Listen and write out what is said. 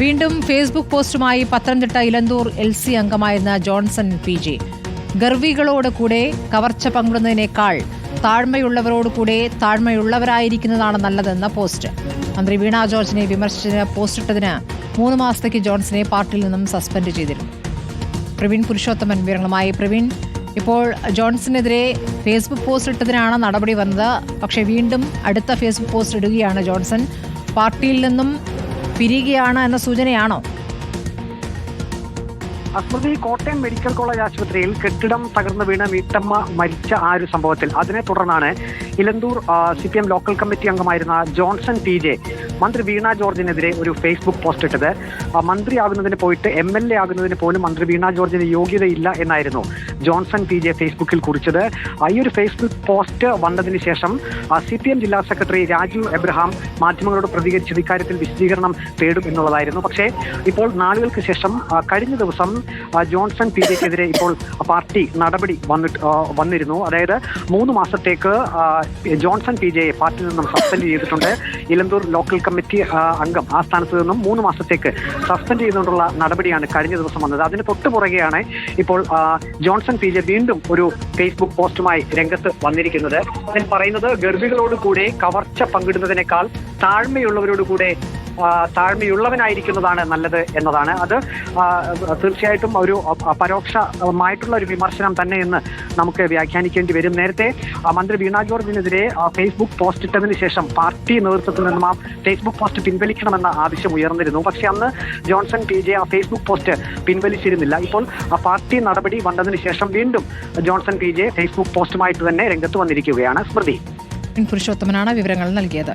വീണ്ടും ഫേസ്ബുക്ക് പോസ്റ്റുമായി Pathanamthitta Elanthoor L C അംഗമായിരുന്ന ജോൺസൺ പി ജെ. ഗർവികളോട് കൂടെ കവർച്ച പങ്കിടുന്നതിനേക്കാൾ താഴ്മയുള്ളവരോട് കൂടെ താഴ്മയുള്ളവരായിരിക്കുന്നതാണ് നല്ലതെന്ന പോസ്റ്റ്. മന്ത്രി വീണ ജോർജിനെ വിമർശിച്ചതിന് പോസ്റ്റിട്ടതിന് മൂന്ന് മാസത്തേക്ക് ജോൺസനെ പാർട്ടിയിൽ നിന്നും സസ്പെൻഡ് ചെയ്തിരുന്നു. പ്രവീൺ പുരുഷോത്തമൻ വിവരങ്ങളുമായി. പ്രവീൺ ഇപ്പോൾ ജോൺസനെതിരെ ഫേസ്ബുക്ക് പോസ്റ്റ് ഇട്ടതിനാണ് നടപടി വന്നത്. പക്ഷേ വീണ്ടും അടുത്ത ഫേസ്ബുക്ക് പോസ്റ്റ് ഇടുകയാണ് ജോൺസൺ. പാർട്ടിയിൽ നിന്നും പിരിയുകയാണ് എന്ന സൂചനയാണോ? അസ്മൃതി കോട്ടയം മെഡിക്കൽ കോളേജ് ആശുപത്രിയിൽ കെട്ടിടം തകർന്നു വീണ വീട്ടമ്മ മരിച്ച ആ ഒരു സംഭവത്തിൽ. അതിനെ തുടർന്നാണ് Elanthoor C P M local committee അംഗമായിരുന്ന ജോൺസൺ ടി ജെ മന്ത്രി വീണ ജോർജിനെതിരെ ഒരു ഫേസ്ബുക്ക് പോസ്റ്റ് ഇട്ടത്. മന്ത്രി മന്ത്രിയാകുന്നതിന് പോയിട്ട് എം എൽ എ ആകുന്നതിന് പോലും മന്ത്രി വീണ ജോർജിന് യോഗ്യതയില്ല എന്നായിരുന്നു. ജോൺസൺ പി ജെ ഫേസ്ബുക്കിൽ കുറിച്ചത്. ഈ ഒരു ഫേസ്ബുക്ക് പോസ്റ്റ് വന്നതിന് ശേഷം സി പി എം ജില്ലാ സെക്രട്ടറി രാജു എബ്രഹാം മാധ്യമങ്ങളോട് പ്രതികരിച്ചത് ഇക്കാര്യത്തിൽ വിശദീകരണം തേടും എന്നുള്ളതായിരുന്നു. പക്ഷേ ഇപ്പോൾ നാളുകൾക്ക് ശേഷം കഴിഞ്ഞ ദിവസം ജോൺസൺ പി ജെക്കെതിരെ ഇപ്പോൾ പാർട്ടി നടപടി വന്നിട്ട് വന്നിരുന്നു. അതായത് മൂന്ന് മാസത്തേക്ക് ജോൺസൺ പി ജെയെ പാർട്ടിയിൽ നിന്നും സസ്പെൻഡ് ചെയ്തിട്ടുണ്ട്. ഇലന്തൂർ ലോക്കൽ കമ്മിറ്റി അംഗം ആ സ്ഥാനത്ത് നിന്നും മൂന്ന് മാസത്തേക്ക് സസ്പെൻഡ് ചെയ്തുകൊണ്ടുള്ള നടപടിയാണ് കഴിഞ്ഞ ദിവസം വന്നത്. അതിന് തൊട്ടു പുറകെയാണ് ഇപ്പോൾ ആ, ജോൺസൺ പി ജെ വീണ്ടും ഒരു ഫേസ്ബുക്ക് പോസ്റ്റുമായി രംഗത്ത് വന്നിരിക്കുന്നത്. അതിൽ പറയുന്നത് ഗർഭികളോട് കൂടെ കവർച്ച പങ്കിടുന്നതിനേക്കാൾ താഴ്മയുള്ളവരോട് കൂടെ ആ, താഴ്മയുള്ളവനായിരിക്കുന്നതാണ് നല്ലത് എന്നതാണ്. അത് തീർച്ചയായിട്ടും ഒരു പരോക്ഷമായിട്ടുള്ള ഒരു വിമർശനം തന്നെ എന്ന് നമുക്ക് വ്യാഖ്യാനിക്കേണ്ടി വരും. നേരത്തെ മന്ത്രി വീണ ജോർജിനെതിരെ ഫേസ്ബുക്ക് പോസ്റ്റ് ഇട്ടതിന് ശേഷം പാർട്ടി നേതൃത്വത്തിൽ നിന്നും ആ ഫേസ്ബുക്ക് പോസ്റ്റ് പിൻവലിക്കണമെന്ന ആവശ്യം ഉയർന്നിരുന്നു. പക്ഷെ അന്ന് ജോൺസൺ പി ജെ ആ ഫേസ്ബുക്ക് പോസ്റ്റ് പിൻവലിച്ചിരുന്നില്ല. ഇപ്പോൾ ആ പാർട്ടി നടപടി വന്നതിന് ശേഷം വീണ്ടും ജോൺസൺ പി ജെ ഫേസ്ബുക്ക് പോസ്റ്റുമായിട്ട് തന്നെ രംഗത്ത് വന്നിരിക്കുകയാണ്. സ്മൃതി. പുരുഷോത്തമനാണ് വിവരങ്ങൾ നൽകിയത്.